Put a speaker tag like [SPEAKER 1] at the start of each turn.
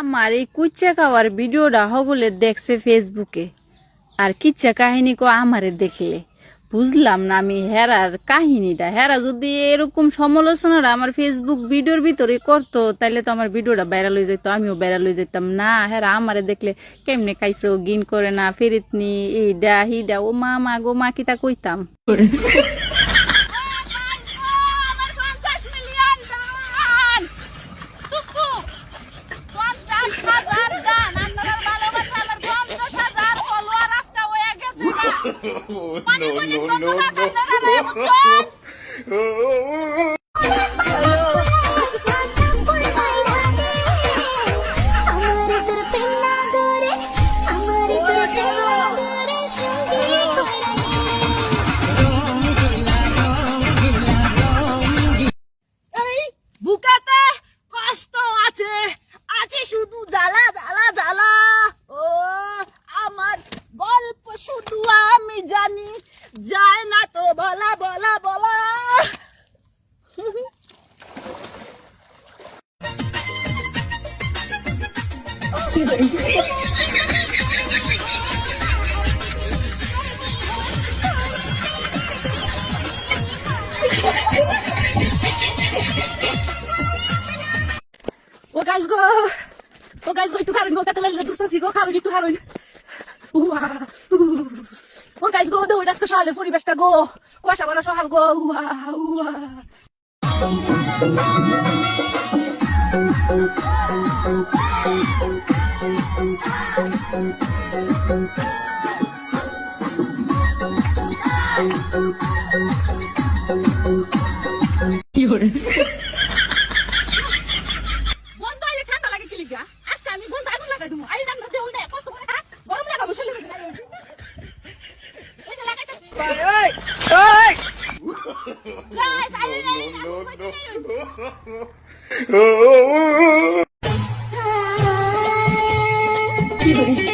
[SPEAKER 1] আমার এই কুচ্চা খাওয়ার ভিডিওটা হগুলে দেখছে ফেসবুকে আর কিচ্ছা কাহিনী কো আমারে দেখলে। বুঝলাম না আমি হেরার কাহিনীটা। হেরা যদি এরকম সমালোচনাটা আমার ফেসবুক ভিডিওর ভিতরে করতো তাহলে তো আমার ভিডিওটা ভাইরাল হয়ে যেত আমিও ভাইরাল হয়ে যেতাম না, হেরা আমারে দেখলে কেমনে খাইছো গিন করে না ফেরিতনি ইডা হিডা ও মা মা গো, মা কিতা কইতাম?
[SPEAKER 2] পেন্না করে সঙ্গে
[SPEAKER 3] এই বুকেতে কষ্ট আছে আছে শুধু জ্বালা জ্বালা জ্বালা ও আমার গল্প শুধু জানি যায় না তো বলা বলা বলা ও গাইস গো, ও গাইস গো, একটু খারুন গো কাতে লাগলে দুটাছি গো খারুন একটু খারুন উয়া ও গাইস গো দৌড় আজকে সকালের পরিবেশটা গো কুয়াশা ভরা সকাল গো উয়া উয়া বন্ধ Trời ơi! Trời ơi! Rồi, xài đi đây! Đi
[SPEAKER 4] vào đi!